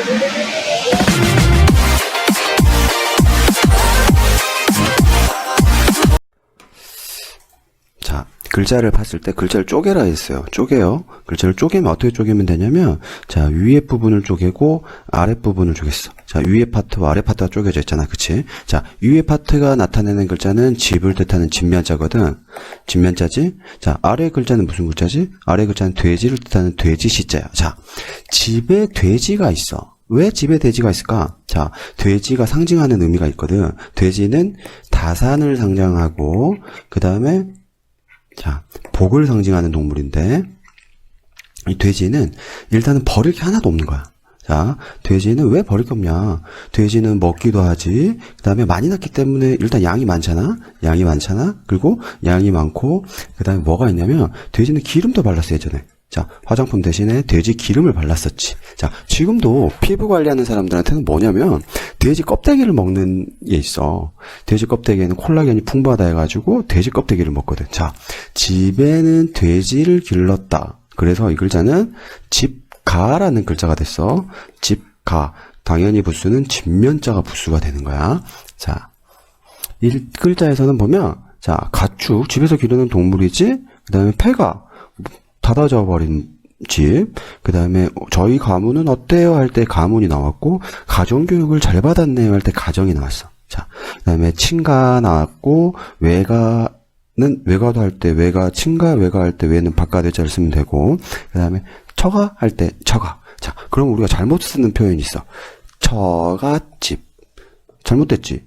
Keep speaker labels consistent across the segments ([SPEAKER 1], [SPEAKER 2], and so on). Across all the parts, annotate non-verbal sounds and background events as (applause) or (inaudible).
[SPEAKER 1] Thank you. 글자를 봤을 때 글자를 쪼개라 했어요. 쪼개요. 글자를 쪼개면 어떻게 쪼개면 되냐면, 자, 위에 부분을 쪼개고, 아래 부분을 쪼갰어. 자, 위에 파트와 아래 파트가 쪼개져 있잖아. 그치? 자, 위에 파트가 나타내는 글자는 집을 뜻하는 집면자거든. 집면자지? 자, 아래 글자는 무슨 글자지? 아래 글자는 돼지를 뜻하는 돼지 시자야. 자, 집에 돼지가 있어. 왜 집에 돼지가 있을까? 자, 돼지가 상징하는 의미가 있거든. 돼지는 다산을 상징하고, 그 다음에 자, 복을 상징하는 동물인데, 이 돼지는 일단은 버릴 게 하나도 없는 거야. 자, 돼지는 왜 버릴 게 없냐? 돼지는 먹기도 하지. 그 다음에 많이 낳기 때문에 일단 양이 많잖아? 양이 많잖아? 그리고 양이 많고, 그 다음에 뭐가 있냐면, 돼지는 기름도 발랐어, 예전에. 자, 화장품 대신에 돼지 기름을 발랐었지. 자, 지금도 피부 관리하는 사람들한테는 뭐냐면, 돼지 껍데기를 먹는 게 있어. 돼지 껍데기에는 콜라겐이 풍부하다 해가지고, 돼지 껍데기를 먹거든. 자, 집에는 돼지를 길렀다. 그래서 이 글자는 집가라는 글자가 됐어. 집가. 당연히 부수는 집면자가 부수가 되는 거야. 자, 이 글자에서는 보면, 자, 가축, 집에서 기르는 동물이지, 그 다음에 폐가, 닫아져 버린 집, 그 다음에 저희 가문은 어때요? 할 때 가문이 나왔고, 가정교육을 잘 받았네요? 할 때 가정이 나왔어. 자, 그 다음에 친가 나왔고, 외가 는, 외가도 할 때, 외가, 친가, 외가 할 때, 외는 바깥 외자를 쓰면 되고, 그 다음에 처가 할 때, 처가. 자, 그럼 우리가 잘못 쓰는 표현이 있어. 처가집. 잘못됐지?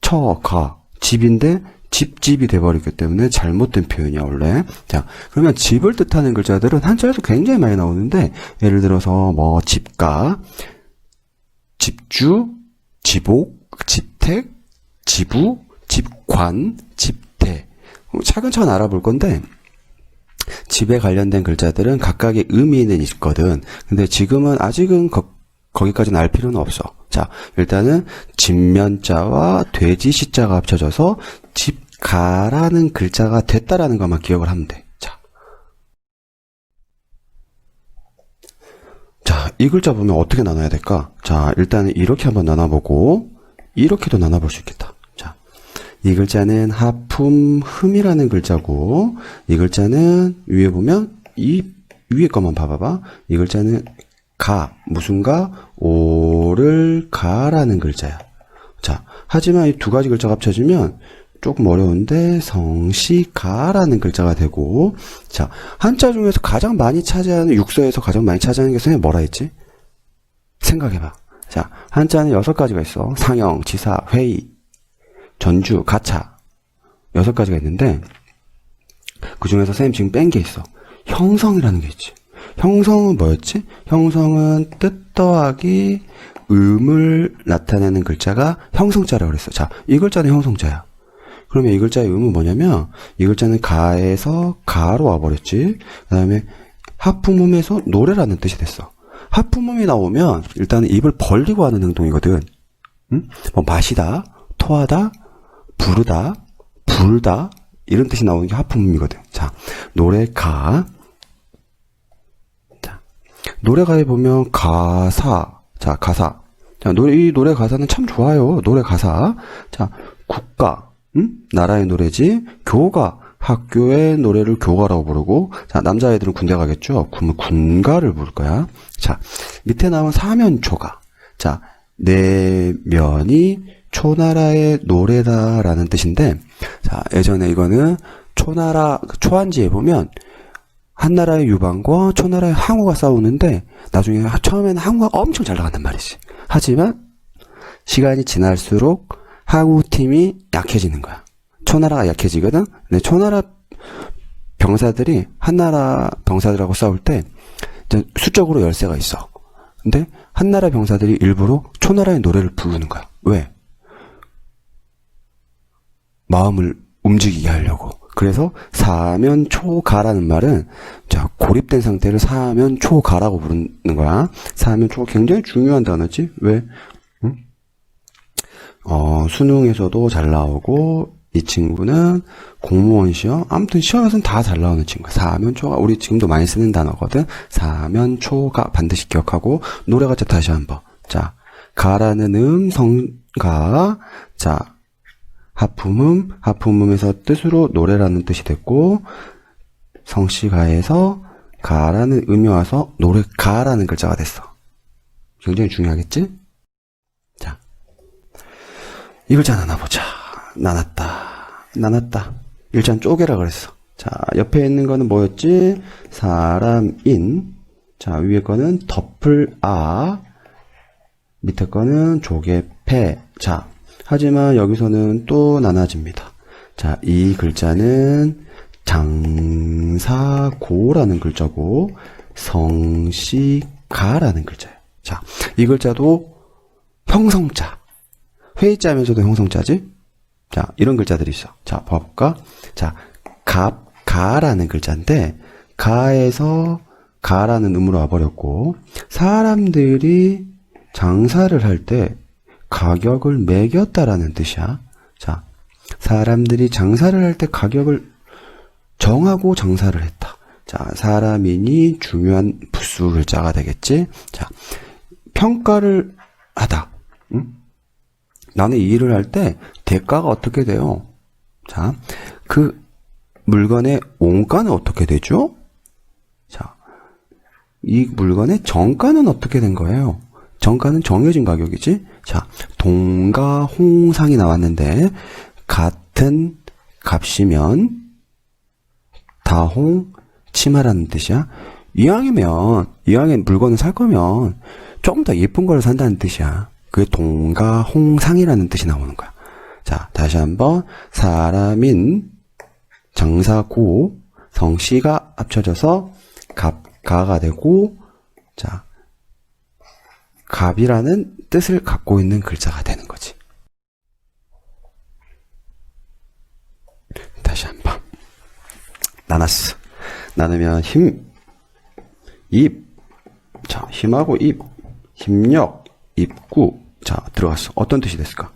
[SPEAKER 1] 처가. 집인데, 집집이 돼버리기 때문에 잘못된 표현이야, 원래. 자, 그러면 집을 뜻하는 글자들은 한자에서 굉장히 많이 나오는데, 예를 들어서, 뭐, 집가, 집주, 집옥, 집택, 지부, 집관, 집대. 차근차근 알아볼 건데, 집에 관련된 글자들은 각각의 의미는 있거든. 근데 지금은 아직은 거, 거기까지는 알 필요는 없어. 자, 일단은 집면자와 돼지 시자가 합쳐져서 집 가라는 글자가 됐다라는 것만 기억을 하면 돼. 자. 자, 이 글자 보면 어떻게 나눠야 될까? 자, 일단은 이렇게 한번 나눠보고, 이렇게도 나눠볼 수 있겠다. 자, 이 글자는 하품, 흠이라는 글자고, 이 글자는 위에 보면, 이 위에 것만 봐봐봐. 이 글자는 가, 무슨 가? 오를 가라는 글자야. 자, 하지만 이 두 가지 글자가 합쳐지면 조금 어려운데 성시가라는 글자가 되고 자, 한자 중에서 가장 많이 차지하는 육서에서 가장 많이 차지하는 게 선생님 뭐라 했지? 생각해봐. 자, 한자는 여섯 가지가 있어. 상형, 지사, 회의, 전주, 가차. 여섯 가지가 있는데 그 중에서 선생님 지금 뺀 게 있어. 형성이라는 게 있지. 형성은 뭐였지? 형성은 뜻 더하기 음을 나타내는 글자가 형성자라고 그랬어. 자, 이 글자는 형성자야. 그러면 이 글자의 음은 뭐냐면 이 글자는 가에서 가로 와버렸지. 그 다음에 하품음에서 노래라는 뜻이 됐어. 하품음이 나오면 일단은 입을 벌리고 하는 행동이거든. 응? 뭐 마시다, 토하다, 부르다, 불다 이런 뜻이 나오는 게 하품음이거든. 자, 노래 가. 자, 노래 가에 보면 가사. 자, 가사. 자, 노래, 이 노래 가사는 참 좋아요. 노래 가사. 자, 국가. 응? 나라의 노래지. 교가. 학교의 노래를 교가라고 부르고, 자, 남자애들은 군대 가겠죠? 그러면 군가를 부를 거야. 자, 밑에 나온 사면초가. 자, 내면이 초나라의 노래다라는 뜻인데, 자, 예전에 이거는 초나라, 초안지에 보면, 한나라의 유방과 초나라의 항우가 싸우는데, 나중에 처음에는 항우가 엄청 잘 나간단 말이지. 하지만, 시간이 지날수록 항우 팀이 약해지는 거야. 초나라가 약해지거든? 근데 초나라 병사들이 한나라 병사들하고 싸울 때, 수적으로 열세가 있어. 근데 한나라 병사들이 일부러 초나라의 노래를 부르는 거야. 왜? 마음을 움직이게 하려고. 그래서 사면 초가라는 말은 자 고립된 상태를 사면 초가라고 부르는 거야. 사면 초가 굉장히 중요한 단어지. 왜? 응? 어, 수능에서도 잘 나오고 이 친구는 공무원 시험 아무튼 시험에서는 다 잘 나오는 친구야. 사면초가 우리 지금도 많이 쓰는 단어거든. 사면초가 반드시 기억하고 노래 가자 다시 한번. 자, 가라는 음, 성가. 자, 하품음, 하품음에서 뜻으로 노래라는 뜻이 됐고, 성씨가에서 가라는 음이 와서 노래 가라는 글자가 됐어. 굉장히 중요하겠지? 자, 이 글자 나눠보자. 나눴다. 나눴다. 일단 쪼개라 그랬어. 자, 옆에 있는 거는 뭐였지? 사람인. 자, 위에 거는 덮을 아. 밑에 거는 조개 패. 자, 하지만 여기서는 또 나눠집니다. 자, 이 글자는 장사고라는 글자고 성시가라는 글자예요. 자, 이 글자도 형성자. 회의자면서도 형성자지? 자, 이런 글자들이 있어. 자, 봐볼까? 자, 갑, 가라는 글자인데, 가에서 가라는 음으로 와버렸고, 사람들이 장사를 할 때 가격을 매겼다라는 뜻이야. 자, 사람들이 장사를 할 때 가격을 정하고 장사를 했다. 자, 사람이니 중요한 부수 글자가 되겠지? 자, 평가를 하다. 응? 나는 이 일을 할 때 대가가 어떻게 돼요? 자, 그 물건의 원가는 어떻게 되죠? 자, 이 물건의 정가는 어떻게 된 거예요? 정가는 정해진 가격이지? 자, 동가 홍상이 나왔는데, 같은 값이면, 다홍 치마라는 뜻이야. 이왕이면, 이왕에 물건을 살 거면, 조금 더 예쁜 걸 산다는 뜻이야. 그게 동가 홍상이라는 뜻이 나오는 거야. 자, 다시 한번, 사람인, 장사고, 성씨가 합쳐져서, 갑가가 되고, 자, 갑이라는 뜻을 갖고 있는 글자가 되는 거지. 다시 한 번. 나눴어. 나누면 힘, 입. 자, 힘하고 입. 힘력, 입구. 자, 들어갔어. 어떤 뜻이 됐을까?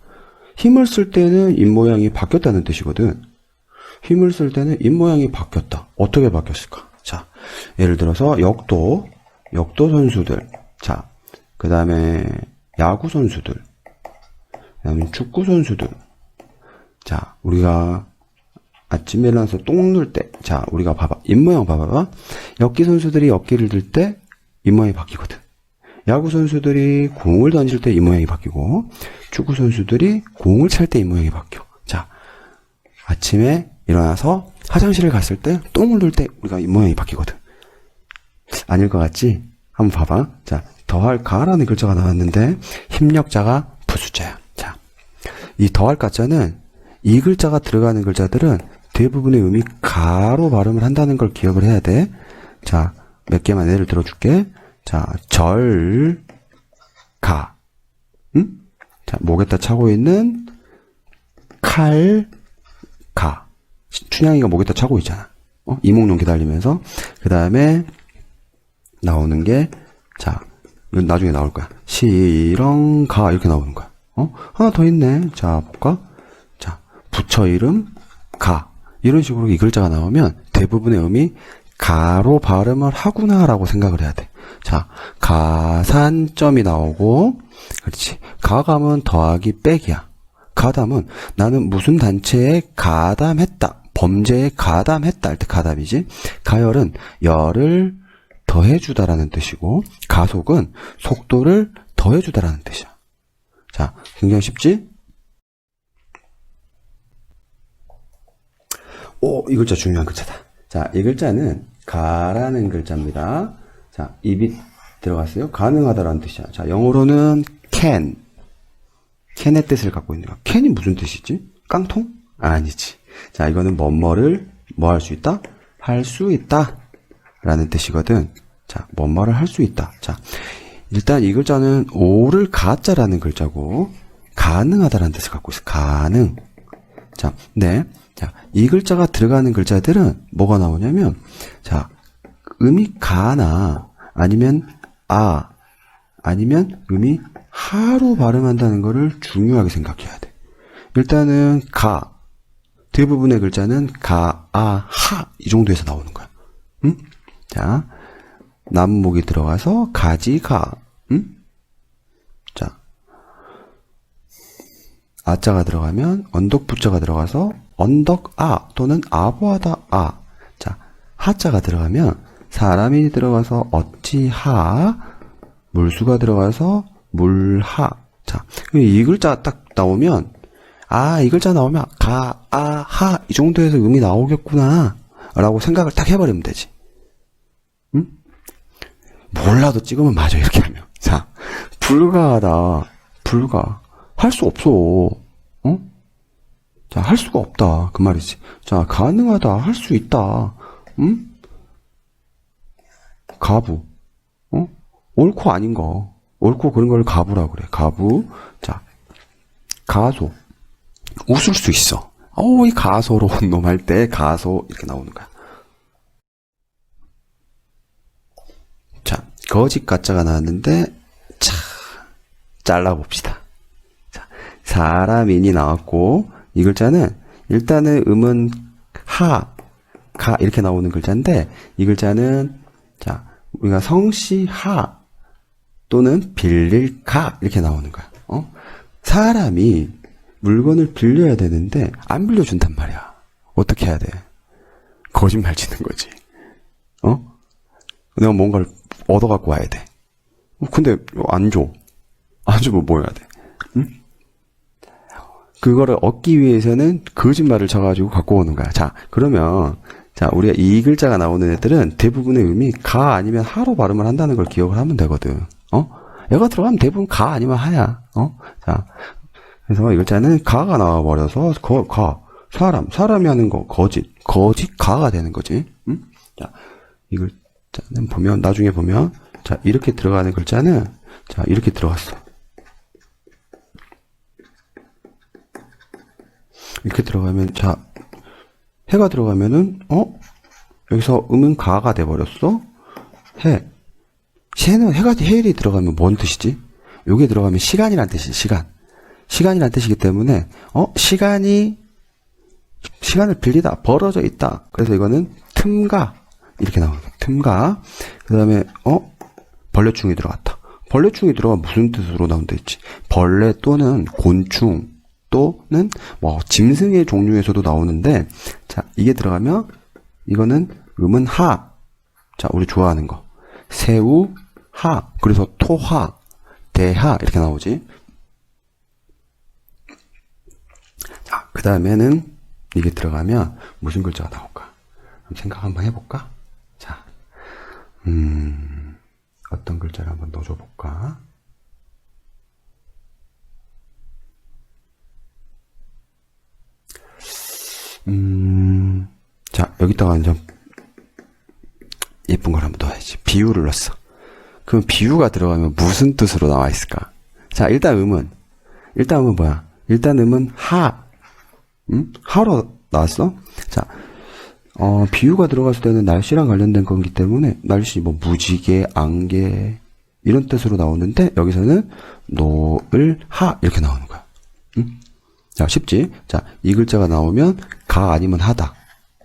[SPEAKER 1] 힘을 쓸 때는 입 모양이 바뀌었다는 뜻이거든. 힘을 쓸 때는 입 모양이 바뀌었다. 어떻게 바뀌었을까? 자, 예를 들어서 역도, 역도 선수들. 자, 그 다음에 야구 선수들, 그 다음에 축구 선수들. 자, 우리가 아침에 일어나서 똥 눌 때, 자, 우리가 봐봐. 입 모양 봐봐봐. 역기 선수들이 역기를 들 때 입 모양이 바뀌거든. 야구 선수들이 공을 던질 때 입모양이 바뀌고, 축구 선수들이 공을 찰때 입모양이 바뀌어. 자, 아침에 일어나서 화장실을 갔을 때 똥을 눌 때 우리가 입모양이 바뀌거든. 아닐 것 같지? 한번 봐봐. 자, 더할 가라는 글자가 나왔는데 힘력자가 부수자야. 자, 이 더할 가자는 이 글자가 들어가는 글자들은 대부분의 음이 가로 발음을 한다는 걸 기억을 해야 돼. 자, 몇 개만 예를 들어줄게. 자, 절, 가. 응? 자, 목에다 차고 있는 칼, 가. 춘향이가 목에다 차고 있잖아. 어? 이목용 기다리면서. 그 다음에 나오는 게, 자, 나중에 나올 거야. 시렁 가 이렇게 나오는 거야. 어? 하나 더 있네. 자, 볼까? 자, 부처 이름 가. 이런 식으로 이 글자가 나오면 대부분의 음이 가로 발음을 하구나라고 생각을 해야 돼. 자, 가산점이 나오고 그렇지. 가감은 더하기 빼기야. 가담은 나는 무슨 단체에 가담했다. 범죄에 가담했다 할 때 가담이지. 가열은 열을 더해주다라는 뜻이고, 가속은 속도를 더해주다라는 뜻이야. 자, 굉장히 쉽지? 오, 이 글자 중요한 글자다. 자, 이 글자는 가라는 글자입니다. 자, 입이 들어갔어요. 가능하다라는 뜻이야. 자, 영어로는 can. can의 뜻을 갖고 있는 거야. can이 무슨 뜻이지? 깡통? 아니지. 자, 이거는 뭐뭐를 뭐 할 수 있다? 할 수 있다. 라는 뜻이거든. 자, 뭔 말을 할수 있다. 자, 일단 이 글자는 오를 가자라는 글자고, 가능하다라는 뜻을 갖고 있어. 가능. 자, 네. 자, 이 글자가 들어가는 글자들은 뭐가 나오냐면, 자, 음이 가나, 아니면 아, 아니면 음이 하로 발음한다는 것을 중요하게 생각해야 돼. 일단은 가. 대부분의 글자는 가, 아, 하. 이 정도에서 나오는 거야. 응? 자, 남목이 들어가서 가지가, 응? 아자가 들어가면 언덕 부자가 들어가서 언덕 아 또는 아부하다 아. 자, 하자가 들어가면 사람이 들어가서 어찌하 물수가 들어가서 물하. 자, 이 글자 딱 나오면 아, 이 글자 나오면 가, 아, 하 이 정도에서 음이 나오겠구나. 라고 생각을 딱 해버리면 되지. 응? 몰라도 찍으면 맞아, 이렇게 하면. 자, 불가하다. 불가. 할 수 없어. 어? 자, 할 수가 없다. 그 말이지. 자, 가능하다. 할 수 있다. 응? 가부. 어? 옳고 아닌 거. 옳고 그런 걸 가부라 그래. 가부. 자, 가소. 웃을 수 있어. 어우, 이 가소로운 놈 할 때 가소 이렇게 나오는 거야. 자, 거짓 가짜가 나왔는데 자, 잘라 봅시다. 자, 사람인이 나왔고 이 글자는 일단은 음은 하, 가 이렇게 나오는 글자인데 이 글자는 자, 우리가 성시 하 또는 빌릴 가 이렇게 나오는 거야. 어? 사람이 물건을 빌려야 되는데 안 빌려준단 말이야. 어떻게 해야 돼? 거짓말 치는 거지. 어? 내가 뭔가를 얻어갖고 와야 돼. 어, 근데 안 줘. 안 주면 뭐 해야 돼? 응? 그거를 얻기 위해서는 거짓말을 쳐가지고 갖고 오는 거야. 자, 그러면 자 우리가 이 글자가 나오는 애들은 대부분의 의미 가 아니면 하로 발음을 한다는 걸 기억을 하면 되거든. 어? 얘가 들어가면 대부분 가 아니면 하야. 어? 자, 그래서 이 글자는 가가 나와 버려서 거, 가 사람 사람이 하는 거 거짓 거짓 가가 되는 거지. 응? 자, 이 글자는 보면 나중에 보면 자 이렇게 들어가는 글자는 자 이렇게 들어갔어. 이렇게 들어가면 자 해가 들어가면은 어 여기서 음은 가가 돼 버렸어. 해 해는 해가 해일이 들어가면 뭔 뜻이지? 여기 들어가면 시간이란 뜻이 시간. 시간이란 뜻이기 때문에 어 시간이 시간을 빌리다 벌어져 있다. 그래서 이거는 틈가 이렇게 거야. 틈가. 그다음에 어 벌레충이 들어갔다. 벌레충이 들어가면 무슨 뜻으로 나온다 했지? 벌레 또는 곤충 또는 뭐 짐승의 종류에서도 나오는데 자 이게 들어가면 이거는 음은 하. 자 우리 좋아하는 거 새우 하. 그래서 토하 대하 이렇게 나오지. 자, 그 다음에는 이게 들어가면 무슨 글자가 나올까? 생각 한번 해볼까? 자, 음, 어떤 글자를 한번 넣어줘 볼까? 음, 자, 여기다가 좀 예쁜 걸 한번 넣어야지. 비유를 넣었어. 그럼 비유가 들어가면 무슨 뜻으로 나와 있을까? 자, 일단 음은, 일단 음은 뭐야? 일단 음은 하, 음? 하로 나왔어? 자, 어, 비유가 들어갔을 때는 날씨랑 관련된 거기 때문에 날씨, 뭐, 무지개, 안개, 이런 뜻으로 나오는데, 여기서는 노을, 하, 이렇게 나오는 거야. 음? 자, 쉽지? 자, 이 글자가 나오면 가 아니면 하다.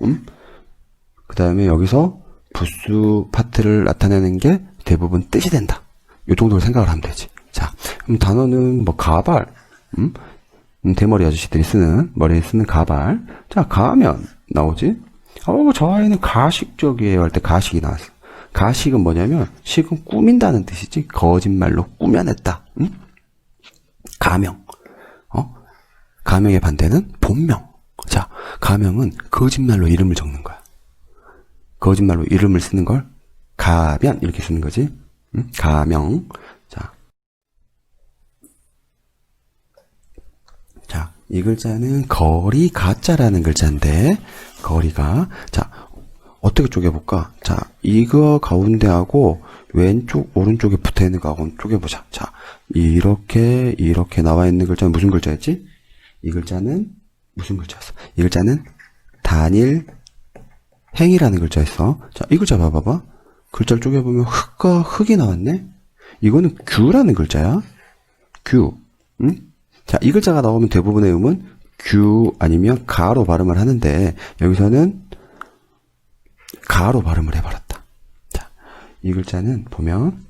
[SPEAKER 1] 음? 그 다음에 여기서 부수 파트를 나타내는 게 대부분 뜻이 된다. 요 정도로 생각을 하면 되지. 자, 그럼 단어는 뭐 가발, 음? 음, 대머리 아저씨들이 쓰는 머리에 쓰는 가발. 자, 가면 나오지. 어, 저 아이는 가식적이에요 할 때 가식이 나왔어. 가식은 뭐냐면 식은 꾸민다는 뜻이지. 거짓말로 꾸며냈다. 응? 가명. 어? 가명의 반대는 본명. 자, 가명은 거짓말로 이름을 적는 거야. 거짓말로 이름을 쓰는 걸 가변 이렇게 쓰는 거지. 응? 가명. 자. 자, 이 글자는 거리 가짜라는 글자인데 거리가 자, 어떻게 쪼개 볼까? 자, 이거 가운데하고 왼쪽 오른쪽에 붙어 있는 거하고 쪼개 보자. 자, 이렇게 이렇게 나와 있는 글자는 무슨 글자였지? 이 글자는 무슨 글자였어? 이 글자는 단일 행이라는 글자였어. 자, 이 글자 봐봐봐. 글자를 쪼개보면 흑과 흑이 나왔네? 이거는 규라는 글자야. 규. 응? 자, 이 글자가 나오면 대부분의 음은 규 아니면 가로 발음을 하는데, 여기서는 가로 발음을 해버렸다. 자, 이 글자는 보면, 자,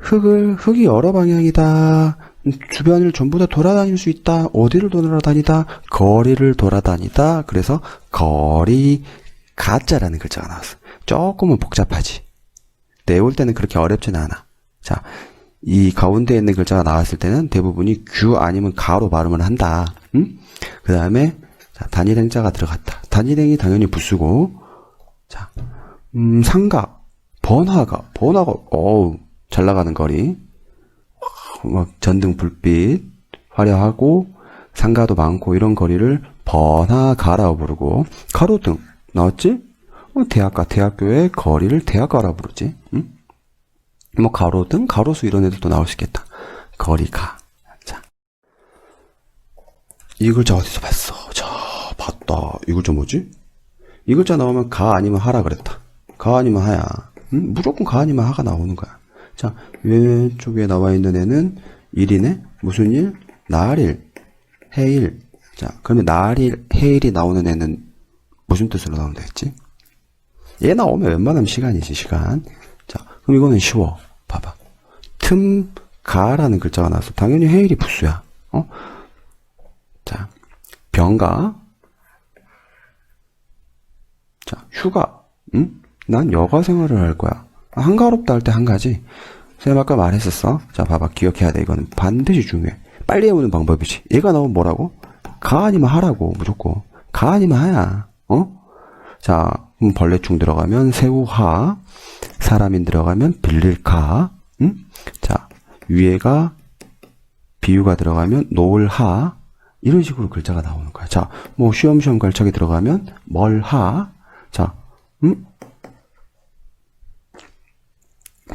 [SPEAKER 1] 흙을, 흙이 여러 방향이다. 음, 주변을 전부 다 돌아다닐 수 있다. 어디를 돌아다니다? 거리를 돌아다니다. 그래서 거리 가짜라는 글자가 나왔어. 조금은 복잡하지. 내올 때는 그렇게 어렵진 않아. 자, 이 가운데 있는 글자가 나왔을 때는 대부분이 규 아니면 가로 발음을 한다. 음? 그 다음에 자, 단일행자가 들어갔다. 단일행이 당연히 부수고 자, 음, 삼각, 번화가, 번화가, 어우, 잘 나가는 거리. 막 전등 불빛 화려하고 상가도 많고 이런 거리를 번화가라고 부르고 가로등 나왔지? 어, 대학가 대학교의 거리를 대학가라고 부르지. 응? 뭐 가로등, 가로수 이런 애들도 나올 수 있겠다. 거리가. 자, 이 글자 어디서 봤어? 자, 봤다. 이 글자 뭐지? 이 글자 나오면 가 아니면 하라 그랬다. 가 아니면 하야. 응? 무조건 가 아니면 하가 나오는 거야. 자, 왼쪽에 나와 있는 애는 일이네? 무슨 일? 날일, 해일. 자, 그러면 날일, 해일이 나오는 애는 무슨 뜻으로 나온다 했지? 얘 나오면 웬만하면 시간이지, 시간. 자, 그럼 이거는 쉬워. 봐봐. 틈, 가라는 글자가 나왔어. 당연히 해일이 부수야. 어? 자, 병가. 자, 휴가. 응? 난 여가 생활을 할 거야. 한가롭다 할 때 한 가지. 쌤 아까 말했었어. 자, 봐봐. 기억해야 돼. 이거는 반드시 중요해. 빨리 해오는 방법이지. 얘가 나오면 뭐라고? 가 아니면 하라고. 무조건. 가 아니면 하야. 어? 자, 벌레충 들어가면 새우하. 사람인 들어가면 빌릴카. 응? 자, 위에가 비유가 들어가면 노을하. 이런 식으로 글자가 나오는 거야. 자, 뭐 쉬엄쉬엄 걸척이 들어가면 멀하. 자, 음?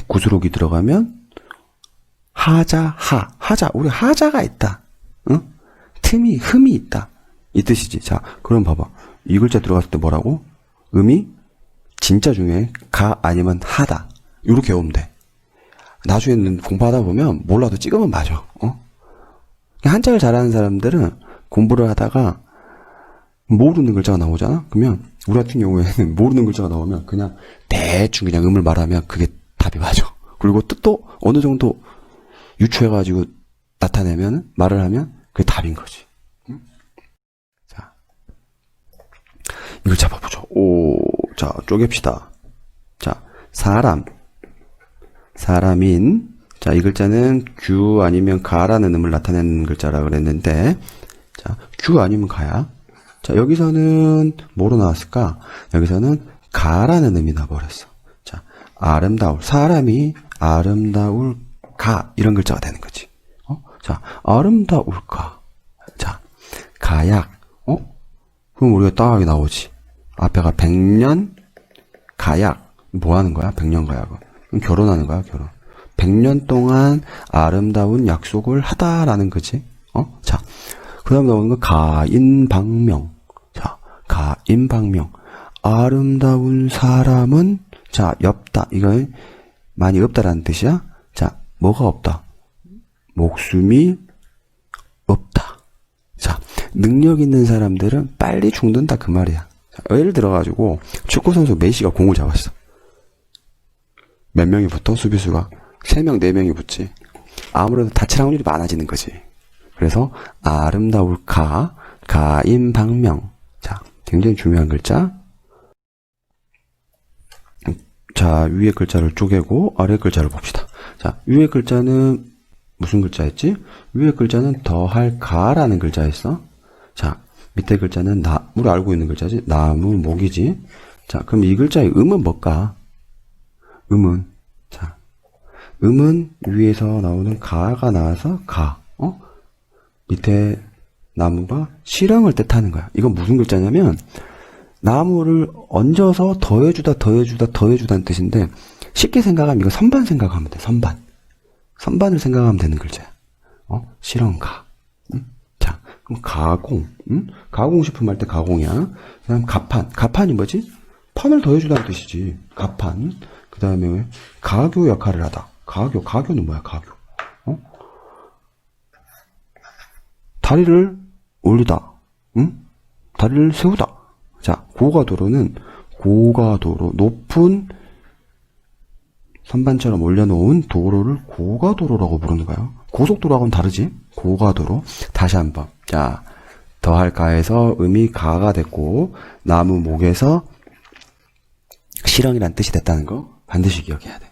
[SPEAKER 1] 구스록이 들어가면 하자 하. 하자. 우리 하자가 있다. 응? 틈이 흠이 있다. 이 뜻이지. 자 그럼 봐봐. 이 글자 들어갔을 때 뭐라고? 음이 진짜 중요해. 가 아니면 하다. 이렇게 외우면 돼. 나중에는 공부하다 보면 몰라도 찍으면 맞아. 어? 한자를 잘하는 사람들은 공부를 하다가 모르는 글자가 나오잖아? 그러면 우리 같은 경우에는 (laughs) 모르는 글자가 나오면 그냥 대충 그냥 음을 말하면 그게 답이 맞아. 그리고 뜻도 어느 정도 유추해가지고 나타내면, 말을 하면 그게 답인 거지. 응? 자. 이걸 잡아보죠. 오, 자, 쪼갭시다. 자, 사람. 사람인. 자, 이 글자는 규 아니면 가라는 음을 나타내는 글자라 그랬는데, 자, 규 아니면 가야. 자, 여기서는 뭐로 나왔을까? 여기서는 가라는 음이 나버렸어. 자, 아름다울. 사람이 아름다울까. 이런 글자가 되는 거지. 어? 자, 아름다울까. 자, 가약. 어? 그럼 우리가 딱 나오지. 앞에가 백년 가약. 뭐 하는 거야? 백년 가약은. 결혼하는 거야, 결혼. 백년 동안 아름다운 약속을 하다라는 거지. 어? 자, 그 다음에 나오는 건 가인방명. 자, 가인방명. 아름다운 사람은, 자, 엽다. 이건 많이 없다라는 뜻이야. 자, 뭐가 없다? 목숨이 없다. 자, 능력 있는 사람들은 빨리 죽는다. 그 말이야. 자, 예를 들어가지고, 축구 선수 메시가 공을 잡았어. 몇 명이 붙어? 수비수가? 세 명, 네 명이 붙지. 아무래도 다칠 확률이 많아지는 거지. 그래서 아름다울까 가임방명 자 굉장히 중요한 글자 자 위에 글자를 쪼개고 아래 글자를 봅시다. 자 위에 글자는 무슨 글자였지? 위에 글자는 더할 가라는 글자였어. 자 밑에 글자는 나 우리 알고 있는 글자지? 나무 목이지. 자 그럼 이 글자의 음은 뭘까? 음은 자 음은 위에서 나오는 가가 나와서 가 어? 밑에 나무가 실형을 뜻하는 거야. 이건 무슨 글자냐면 나무를 얹어서 더해주다 더해주다 더해주다는 뜻인데 쉽게 생각하면 이거 선반 생각하면 돼. 선반. 선반을 생각하면 되는 글자야. 어? 실형가. 응? 자, 그럼 가공. 응? 가공식품 할 때 가공이야. 그 다음 가판. 가판이 뭐지? 판을 더해주다는 뜻이지. 가판. 그 다음에 가교 역할을 하다. 가교. 가교는 뭐야? 가교. 어? 다리를 올리다. 응? 다리를 세우다. 자, 고가도로는 고가도로, 높은 선반처럼 올려놓은 도로를 고가도로라고 부르는 거예요. 고속도로하고는 다르지? 고가도로. 다시 한번. 자, 더할까에서 음이 가가 됐고, 나무 목에서 실형이란 뜻이 됐다는 거 반드시 기억해야 돼.